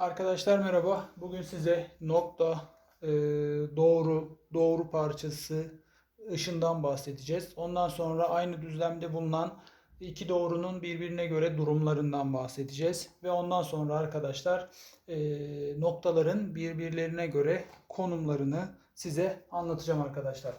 Arkadaşlar merhaba. Bugün size nokta, e, doğru, doğru parçası, ışından bahsedeceğiz. Ondan sonra aynı düzlemde bulunan iki doğrunun birbirine göre durumlarından bahsedeceğiz. Ve ondan sonra arkadaşlar e, noktaların birbirlerine göre konumlarını size anlatacağım arkadaşlar.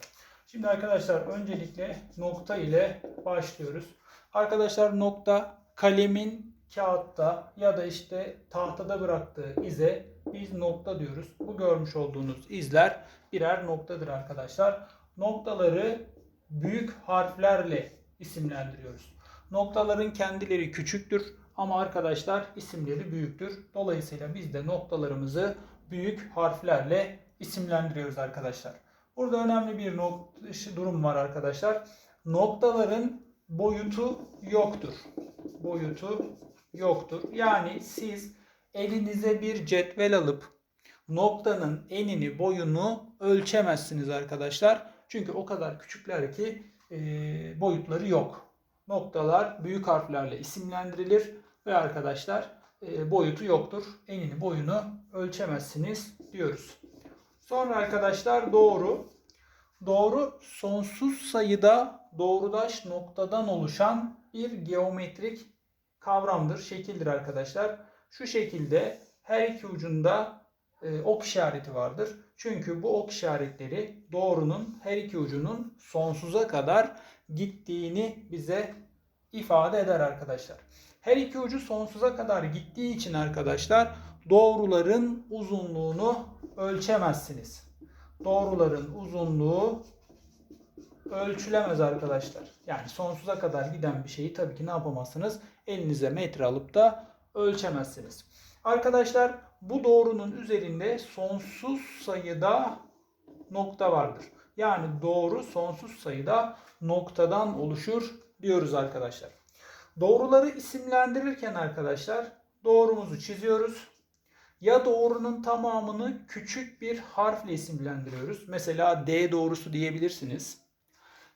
Şimdi arkadaşlar öncelikle nokta ile başlıyoruz. Arkadaşlar nokta kalemin kağıtta ya da işte tahtada bıraktığı ize biz nokta diyoruz. Bu görmüş olduğunuz izler birer noktadır arkadaşlar. Noktaları büyük harflerle isimlendiriyoruz. Noktaların kendileri küçüktür ama arkadaşlar isimleri büyüktür. Dolayısıyla biz de noktalarımızı büyük harflerle isimlendiriyoruz arkadaşlar. Burada önemli bir durum var arkadaşlar. Noktaların boyutu yoktur. Boyutu yoktur. Yani siz elinize bir cetvel alıp noktanın enini boyunu ölçemezsiniz arkadaşlar. Çünkü o kadar küçükler ki e, boyutları yok. Noktalar büyük harflerle isimlendirilir ve arkadaşlar e, boyutu yoktur. Enini boyunu ölçemezsiniz diyoruz. Sonra arkadaşlar doğru. Doğru sonsuz sayıda doğrudaş noktadan oluşan bir geometrik kavramdır, şekildir arkadaşlar. Şu şekilde her iki ucunda e, ok işareti vardır. Çünkü bu ok işaretleri doğrunun her iki ucunun sonsuza kadar gittiğini bize ifade eder arkadaşlar. Her iki ucu sonsuza kadar gittiği için arkadaşlar doğruların uzunluğunu ölçemezsiniz. Doğruların uzunluğu ölçülemez arkadaşlar. Yani sonsuza kadar giden bir şeyi tabii ki ne yapamazsınız? Elinize metre alıp da ölçemezsiniz. Arkadaşlar bu doğrunun üzerinde sonsuz sayıda nokta vardır. Yani doğru sonsuz sayıda noktadan oluşur diyoruz arkadaşlar. Doğruları isimlendirirken arkadaşlar doğrumuzu çiziyoruz. Ya doğrunun tamamını küçük bir harfle isimlendiriyoruz. Mesela D doğrusu diyebilirsiniz.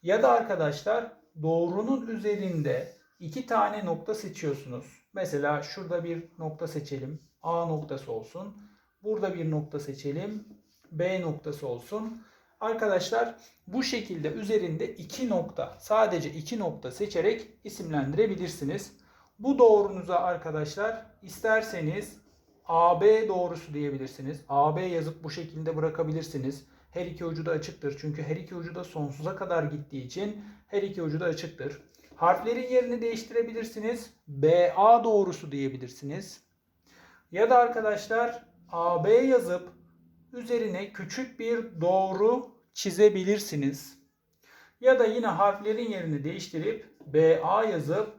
Ya da arkadaşlar doğrunun üzerinde iki tane nokta seçiyorsunuz. Mesela şurada bir nokta seçelim. A noktası olsun. Burada bir nokta seçelim. B noktası olsun. Arkadaşlar bu şekilde üzerinde iki nokta, sadece iki nokta seçerek isimlendirebilirsiniz. Bu doğrunuza arkadaşlar isterseniz AB doğrusu diyebilirsiniz. AB yazıp bu şekilde bırakabilirsiniz. Her iki ucu da açıktır. Çünkü her iki ucu da sonsuza kadar gittiği için her iki ucu da açıktır. Harflerin yerini değiştirebilirsiniz. BA doğrusu diyebilirsiniz. Ya da arkadaşlar AB yazıp üzerine küçük bir doğru çizebilirsiniz. Ya da yine harflerin yerini değiştirip BA yazıp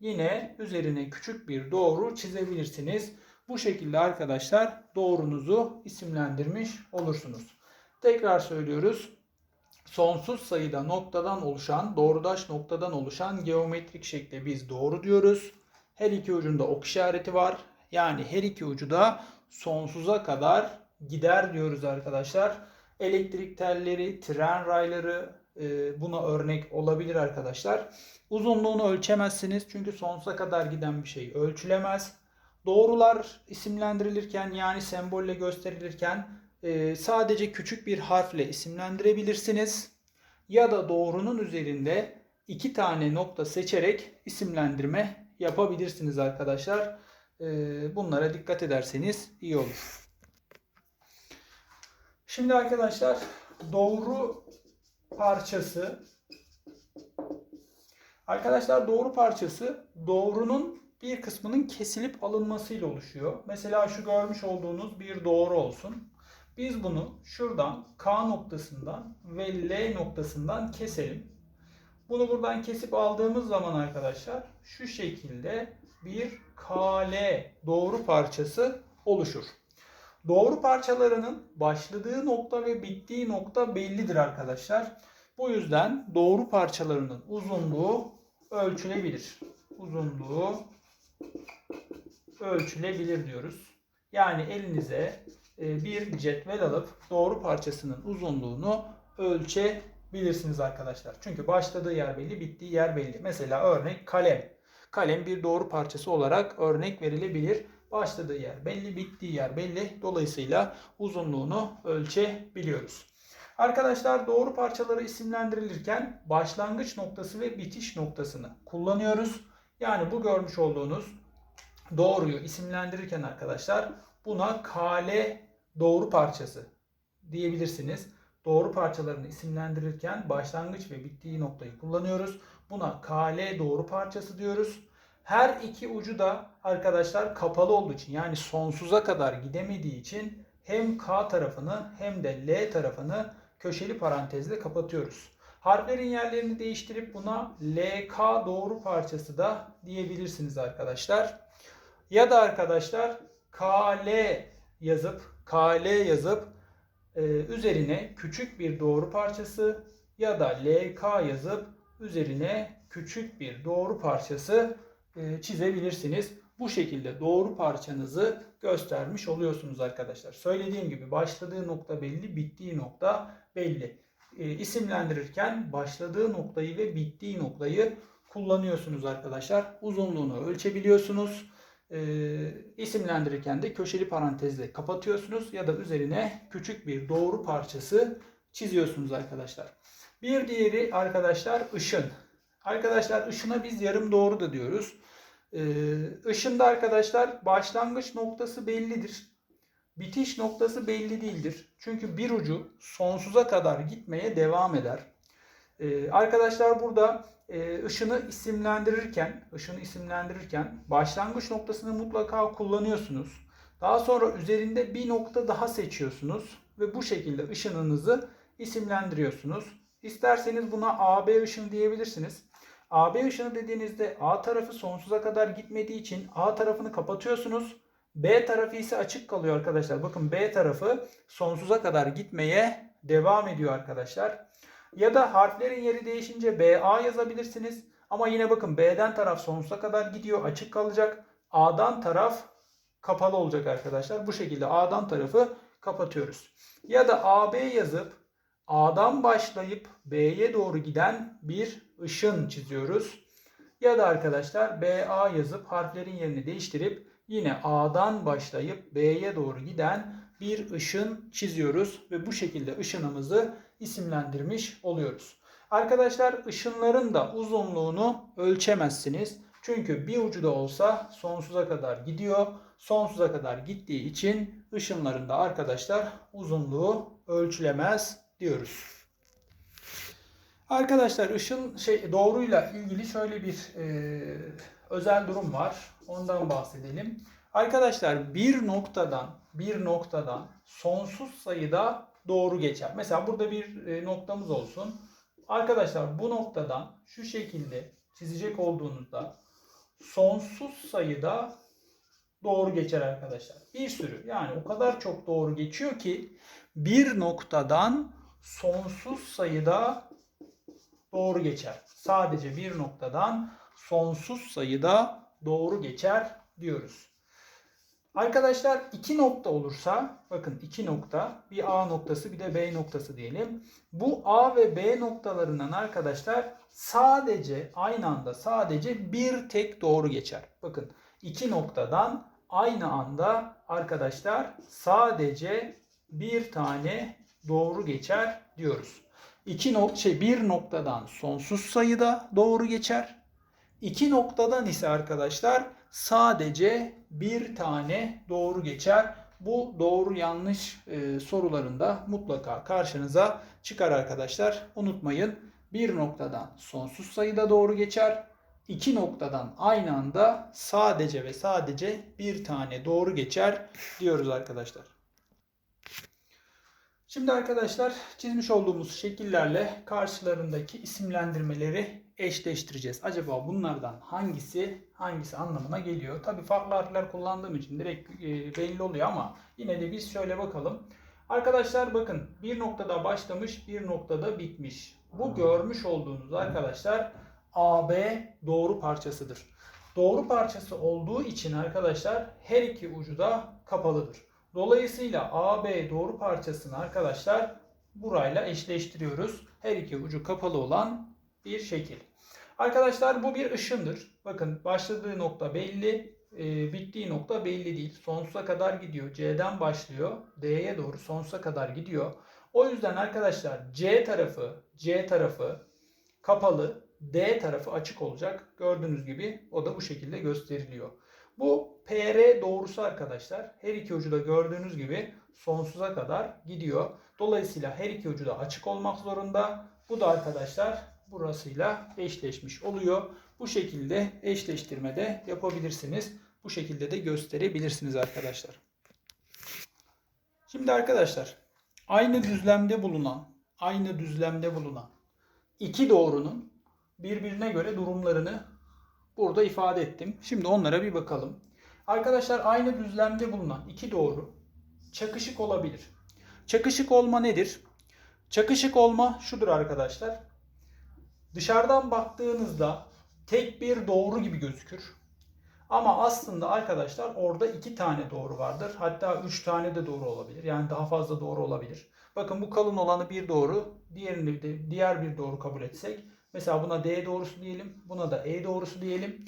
yine üzerine küçük bir doğru çizebilirsiniz. Bu şekilde arkadaşlar doğrunuzu isimlendirmiş olursunuz. Tekrar söylüyoruz. Sonsuz sayıda noktadan oluşan, doğrudaş noktadan oluşan geometrik şekle biz doğru diyoruz. Her iki ucunda ok işareti var. Yani her iki ucu da sonsuza kadar gider diyoruz arkadaşlar. Elektrik telleri, tren rayları e, buna örnek olabilir arkadaşlar. Uzunluğunu ölçemezsiniz çünkü sonsuza kadar giden bir şey ölçülemez. Doğrular isimlendirilirken yani sembolle gösterilirken e, sadece küçük bir harfle isimlendirebilirsiniz. Ya da doğrunun üzerinde iki tane nokta seçerek isimlendirme yapabilirsiniz arkadaşlar. E, bunlara dikkat ederseniz iyi olur. Şimdi arkadaşlar doğru parçası Arkadaşlar doğru parçası doğrunun bir kısmının kesilip alınmasıyla oluşuyor. Mesela şu görmüş olduğunuz bir doğru olsun. Biz bunu şuradan K noktasından ve L noktasından keselim. Bunu buradan kesip aldığımız zaman arkadaşlar şu şekilde bir KL doğru parçası oluşur. Doğru parçalarının başladığı nokta ve bittiği nokta bellidir arkadaşlar. Bu yüzden doğru parçalarının uzunluğu ölçülebilir. Uzunluğu ölçülebilir diyoruz. Yani elinize bir cetvel alıp doğru parçasının uzunluğunu ölçebilirsiniz arkadaşlar. Çünkü başladığı yer belli, bittiği yer belli. Mesela örnek kalem. Kalem bir doğru parçası olarak örnek verilebilir. Başladığı yer belli, bittiği yer belli. Dolayısıyla uzunluğunu ölçebiliyoruz. Arkadaşlar doğru parçaları isimlendirilirken başlangıç noktası ve bitiş noktasını kullanıyoruz. Yani bu görmüş olduğunuz doğruyu isimlendirirken arkadaşlar buna kale doğru parçası diyebilirsiniz. Doğru parçalarını isimlendirirken başlangıç ve bittiği noktayı kullanıyoruz. Buna kale doğru parçası diyoruz. Her iki ucu da arkadaşlar kapalı olduğu için yani sonsuza kadar gidemediği için hem K tarafını hem de L tarafını köşeli parantezle kapatıyoruz. Harflerin yerlerini değiştirip buna LK doğru parçası da diyebilirsiniz arkadaşlar. Ya da arkadaşlar KL yazıp KL yazıp e, üzerine küçük bir doğru parçası ya da LK yazıp üzerine küçük bir doğru parçası e, çizebilirsiniz. Bu şekilde doğru parçanızı göstermiş oluyorsunuz arkadaşlar. Söylediğim gibi başladığı nokta belli, bittiği nokta belli. E, isimlendirirken başladığı noktayı ve bittiği noktayı kullanıyorsunuz arkadaşlar. Uzunluğunu ölçebiliyorsunuz. E, isimlendirirken de köşeli parantezle kapatıyorsunuz ya da üzerine küçük bir doğru parçası çiziyorsunuz arkadaşlar. Bir diğeri arkadaşlar ışın. Arkadaşlar ışına biz yarım doğru da diyoruz. Ee, ışında arkadaşlar başlangıç noktası bellidir. Bitiş noktası belli değildir. Çünkü bir ucu sonsuza kadar gitmeye devam eder. Ee, arkadaşlar burada ışını isimlendirirken, ışını isimlendirirken başlangıç noktasını mutlaka kullanıyorsunuz. Daha sonra üzerinde bir nokta daha seçiyorsunuz ve bu şekilde ışınınızı isimlendiriyorsunuz. İsterseniz buna AB ışını diyebilirsiniz. AB ışını dediğinizde A tarafı sonsuza kadar gitmediği için A tarafını kapatıyorsunuz. B tarafı ise açık kalıyor arkadaşlar. Bakın B tarafı sonsuza kadar gitmeye devam ediyor arkadaşlar. Ya da harflerin yeri değişince BA yazabilirsiniz. Ama yine bakın B'den taraf sonsuza kadar gidiyor. Açık kalacak. A'dan taraf kapalı olacak arkadaşlar. Bu şekilde A'dan tarafı kapatıyoruz. Ya da AB yazıp A'dan başlayıp B'ye doğru giden bir ışın çiziyoruz. Ya da arkadaşlar BA yazıp harflerin yerini değiştirip yine A'dan başlayıp B'ye doğru giden bir ışın çiziyoruz ve bu şekilde ışınımızı isimlendirmiş oluyoruz. Arkadaşlar ışınların da uzunluğunu ölçemezsiniz. Çünkü bir ucu da olsa sonsuza kadar gidiyor. Sonsuza kadar gittiği için ışınların da arkadaşlar uzunluğu ölçülemez diyoruz. Arkadaşlar ışın şey doğruyla ilgili şöyle bir e, özel durum var. Ondan bahsedelim. Arkadaşlar bir noktadan bir noktadan sonsuz sayıda doğru geçer. Mesela burada bir e, noktamız olsun. Arkadaşlar bu noktadan şu şekilde çizecek olduğunuzda sonsuz sayıda doğru geçer arkadaşlar. Bir sürü yani o kadar çok doğru geçiyor ki bir noktadan sonsuz sayıda doğru geçer. Sadece bir noktadan sonsuz sayıda doğru geçer diyoruz. Arkadaşlar iki nokta olursa bakın iki nokta bir A noktası bir de B noktası diyelim. Bu A ve B noktalarından arkadaşlar sadece aynı anda sadece bir tek doğru geçer. Bakın iki noktadan aynı anda arkadaşlar sadece bir tane doğru geçer diyoruz. İki nok şey bir noktadan sonsuz sayıda doğru geçer. İki noktadan ise arkadaşlar sadece bir tane doğru geçer. Bu doğru yanlış e, sorularında mutlaka karşınıza çıkar arkadaşlar. Unutmayın bir noktadan sonsuz sayıda doğru geçer. İki noktadan aynı anda sadece ve sadece bir tane doğru geçer diyoruz arkadaşlar. Şimdi arkadaşlar çizmiş olduğumuz şekillerle karşılarındaki isimlendirmeleri eşleştireceğiz. Acaba bunlardan hangisi hangisi anlamına geliyor? Tabi farklı harfler kullandığım için direkt e, belli oluyor ama yine de biz şöyle bakalım. Arkadaşlar bakın bir noktada başlamış bir noktada bitmiş. Bu görmüş olduğunuz arkadaşlar AB doğru parçasıdır. Doğru parçası olduğu için arkadaşlar her iki ucu da kapalıdır. Dolayısıyla AB doğru parçasını arkadaşlar burayla eşleştiriyoruz. Her iki ucu kapalı olan bir şekil. Arkadaşlar bu bir ışındır. Bakın başladığı nokta belli, e, bittiği nokta belli değil. Sonsuza kadar gidiyor. C'den başlıyor. D'ye doğru sonsuza kadar gidiyor. O yüzden arkadaşlar C tarafı, C tarafı kapalı, D tarafı açık olacak. Gördüğünüz gibi o da bu şekilde gösteriliyor. Bu PR doğrusu arkadaşlar. Her iki ucu da gördüğünüz gibi sonsuza kadar gidiyor. Dolayısıyla her iki ucu da açık olmak zorunda. Bu da arkadaşlar burasıyla eşleşmiş oluyor. Bu şekilde eşleştirmede yapabilirsiniz. Bu şekilde de gösterebilirsiniz arkadaşlar. Şimdi arkadaşlar aynı düzlemde bulunan aynı düzlemde bulunan iki doğrunun birbirine göre durumlarını burada ifade ettim. Şimdi onlara bir bakalım. Arkadaşlar aynı düzlemde bulunan iki doğru çakışık olabilir. Çakışık olma nedir? Çakışık olma şudur arkadaşlar. Dışarıdan baktığınızda tek bir doğru gibi gözükür. Ama aslında arkadaşlar orada iki tane doğru vardır. Hatta üç tane de doğru olabilir. Yani daha fazla doğru olabilir. Bakın bu kalın olanı bir doğru, diğerini de diğer bir doğru kabul etsek. Mesela buna D doğrusu diyelim, buna da E doğrusu diyelim.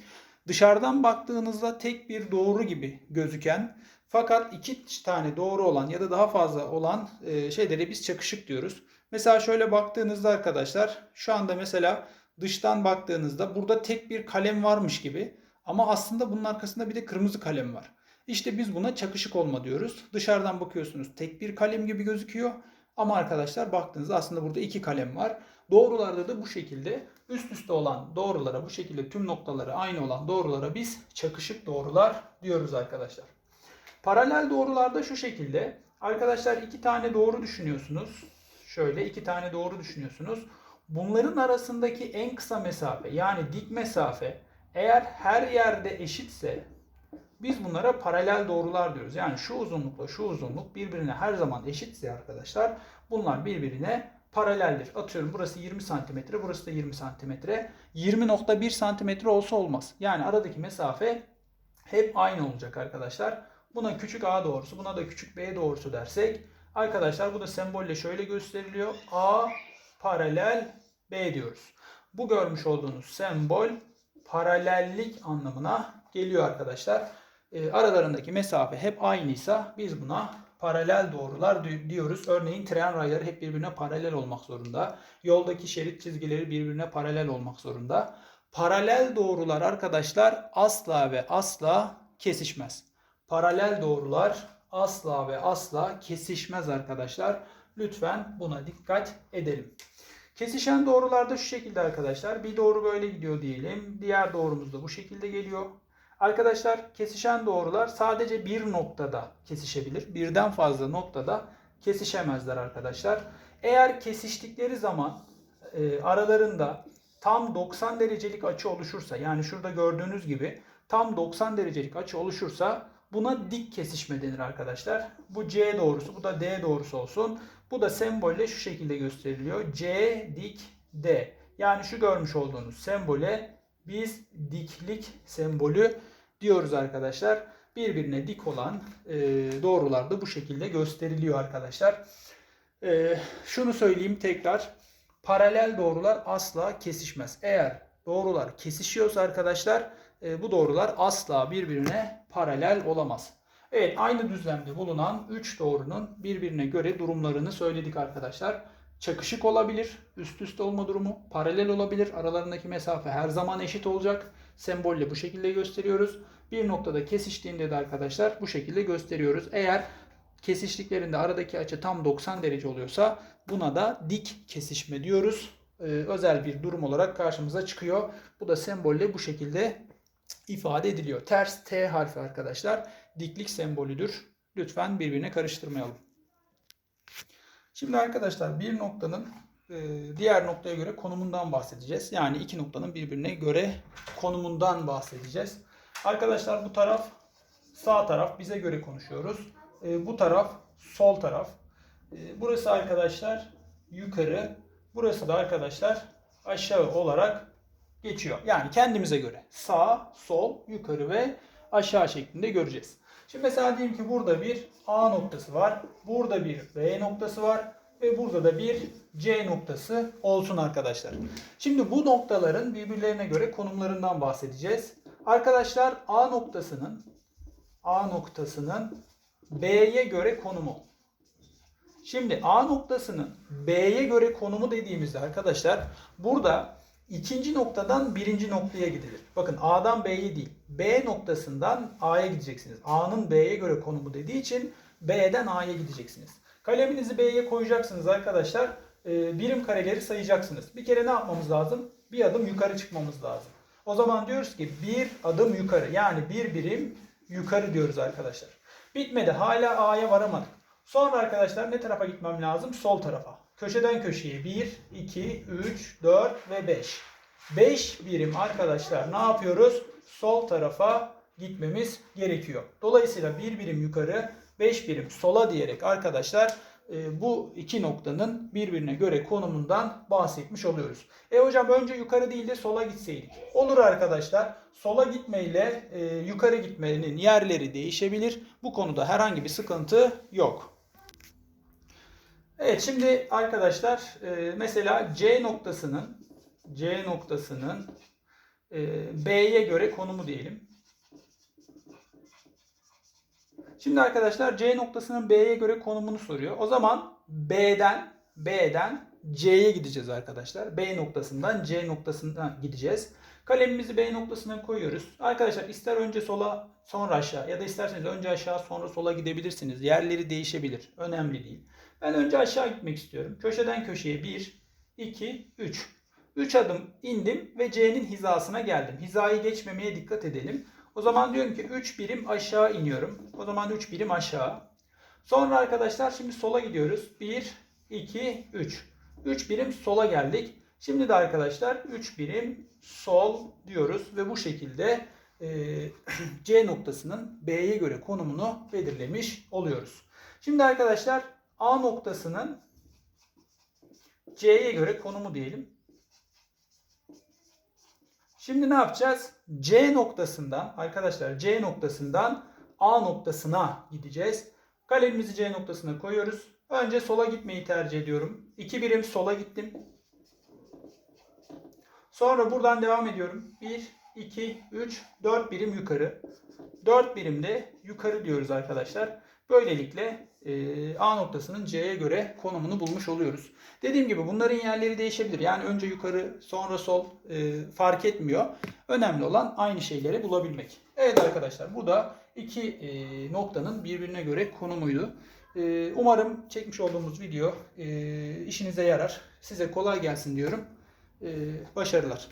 Dışarıdan baktığınızda tek bir doğru gibi gözüken fakat iki tane doğru olan ya da daha fazla olan e, şeylere biz çakışık diyoruz. Mesela şöyle baktığınızda arkadaşlar şu anda mesela dıştan baktığınızda burada tek bir kalem varmış gibi ama aslında bunun arkasında bir de kırmızı kalem var. İşte biz buna çakışık olma diyoruz. Dışarıdan bakıyorsunuz tek bir kalem gibi gözüküyor. Ama arkadaşlar baktığınızda aslında burada iki kalem var. Doğrularda da bu şekilde üst üste olan doğrulara bu şekilde tüm noktaları aynı olan doğrulara biz çakışık doğrular diyoruz arkadaşlar. Paralel doğrularda şu şekilde. Arkadaşlar iki tane doğru düşünüyorsunuz. Şöyle iki tane doğru düşünüyorsunuz. Bunların arasındaki en kısa mesafe yani dik mesafe eğer her yerde eşitse biz bunlara paralel doğrular diyoruz. Yani şu uzunlukla şu uzunluk birbirine her zaman eşitse arkadaşlar bunlar birbirine paraleldir. Atıyorum burası 20 santimetre, burası da 20 santimetre. 20.1 santimetre olsa olmaz. Yani aradaki mesafe hep aynı olacak arkadaşlar. Buna küçük a doğrusu, buna da küçük b doğrusu dersek arkadaşlar bu da sembolle şöyle gösteriliyor. a paralel b diyoruz. Bu görmüş olduğunuz sembol paralellik anlamına geliyor arkadaşlar. E, aralarındaki mesafe hep aynıysa biz buna paralel doğrular di- diyoruz. Örneğin tren rayları hep birbirine paralel olmak zorunda. Yoldaki şerit çizgileri birbirine paralel olmak zorunda. Paralel doğrular arkadaşlar asla ve asla kesişmez. Paralel doğrular asla ve asla kesişmez arkadaşlar. Lütfen buna dikkat edelim. Kesişen doğrularda şu şekilde arkadaşlar. Bir doğru böyle gidiyor diyelim. Diğer doğrumuz da bu şekilde geliyor. Arkadaşlar kesişen doğrular sadece bir noktada kesişebilir. Birden fazla noktada kesişemezler arkadaşlar. Eğer kesiştikleri zaman e, aralarında tam 90 derecelik açı oluşursa yani şurada gördüğünüz gibi tam 90 derecelik açı oluşursa buna dik kesişme denir arkadaşlar. Bu C doğrusu bu da D doğrusu olsun. Bu da sembolle şu şekilde gösteriliyor. C dik D. Yani şu görmüş olduğunuz sembole biz diklik sembolü diyoruz arkadaşlar. Birbirine dik olan e, doğrular da bu şekilde gösteriliyor arkadaşlar. E, şunu söyleyeyim tekrar. Paralel doğrular asla kesişmez. Eğer doğrular kesişiyorsa arkadaşlar e, bu doğrular asla birbirine paralel olamaz. Evet aynı düzlemde bulunan 3 doğrunun birbirine göre durumlarını söyledik arkadaşlar. Çakışık olabilir, üst üste olma durumu, paralel olabilir. Aralarındaki mesafe her zaman eşit olacak. Sembolle bu şekilde gösteriyoruz. Bir noktada kesiştiğinde de arkadaşlar bu şekilde gösteriyoruz. Eğer kesiştiklerinde aradaki açı tam 90 derece oluyorsa buna da dik kesişme diyoruz. Ee, özel bir durum olarak karşımıza çıkıyor. Bu da sembolle bu şekilde ifade ediliyor. Ters T harfi arkadaşlar diklik sembolüdür. Lütfen birbirine karıştırmayalım. Şimdi arkadaşlar bir noktanın e, diğer noktaya göre konumundan bahsedeceğiz. Yani iki noktanın birbirine göre konumundan bahsedeceğiz. Arkadaşlar bu taraf sağ taraf bize göre konuşuyoruz. E, bu taraf sol taraf. E, burası arkadaşlar yukarı. Burası da arkadaşlar aşağı olarak geçiyor. Yani kendimize göre sağ, sol, yukarı ve aşağı şeklinde göreceğiz. Şimdi mesela diyelim ki burada bir A noktası var. Burada bir B noktası var. Ve burada da bir C noktası olsun arkadaşlar. Şimdi bu noktaların birbirlerine göre konumlarından bahsedeceğiz. Arkadaşlar A noktasının A noktasının B'ye göre konumu. Şimdi A noktasının B'ye göre konumu dediğimizde arkadaşlar burada ikinci noktadan birinci noktaya gidilir. Bakın A'dan B'ye değil. B noktasından A'ya gideceksiniz. A'nın B'ye göre konumu dediği için B'den A'ya gideceksiniz. Kaleminizi B'ye koyacaksınız arkadaşlar. Ee, birim kareleri sayacaksınız. Bir kere ne yapmamız lazım? Bir adım yukarı çıkmamız lazım. O zaman diyoruz ki bir adım yukarı. Yani bir birim yukarı diyoruz arkadaşlar. Bitmedi. Hala A'ya varamadık. Sonra arkadaşlar ne tarafa gitmem lazım? Sol tarafa. Köşeden köşeye 1, 2, 3, 4 ve 5. 5 birim arkadaşlar ne yapıyoruz? Sol tarafa gitmemiz gerekiyor. Dolayısıyla bir birim yukarı, 5 birim sola diyerek arkadaşlar e, bu iki noktanın birbirine göre konumundan bahsetmiş oluyoruz. E hocam önce yukarı değil de sola gitseydik. Olur arkadaşlar. Sola gitmeyle e, yukarı gitmenin yerleri değişebilir. Bu konuda herhangi bir sıkıntı yok. Evet şimdi arkadaşlar e, mesela C noktasının C noktasının e, B'ye göre konumu diyelim. Şimdi arkadaşlar C noktasının B'ye göre konumunu soruyor. O zaman B'den B'den C'ye gideceğiz arkadaşlar. B noktasından C noktasına gideceğiz. Kalemimizi B noktasına koyuyoruz. Arkadaşlar ister önce sola sonra aşağı ya da isterseniz önce aşağı sonra sola gidebilirsiniz. Yerleri değişebilir. Önemli değil. Ben önce aşağı gitmek istiyorum. Köşeden köşeye 1, 2, 3. 3 adım indim ve C'nin hizasına geldim. Hizayı geçmemeye dikkat edelim. O zaman diyorum ki 3 birim aşağı iniyorum. O zaman 3 birim aşağı. Sonra arkadaşlar şimdi sola gidiyoruz. 1, 2, 3. 3 birim sola geldik. Şimdi de arkadaşlar 3 birim sol diyoruz ve bu şekilde e, C noktasının B'ye göre konumunu belirlemiş oluyoruz. Şimdi arkadaşlar A noktasının C'ye göre konumu diyelim. Şimdi ne yapacağız? C noktasından arkadaşlar C noktasından A noktasına gideceğiz. Kalemimizi C noktasına koyuyoruz. Önce sola gitmeyi tercih ediyorum. 2 birim sola gittim. Sonra buradan devam ediyorum. 1, 2, 3, 4 birim yukarı. 4 birim de yukarı diyoruz arkadaşlar. Böylelikle A noktasının C'ye göre konumunu bulmuş oluyoruz. Dediğim gibi bunların yerleri değişebilir. Yani önce yukarı sonra sol e, fark etmiyor. Önemli olan aynı şeyleri bulabilmek. Evet arkadaşlar bu da iki e, noktanın birbirine göre konumuydu. E, umarım çekmiş olduğumuz video işinize yarar. Size kolay gelsin diyorum. Başarılar.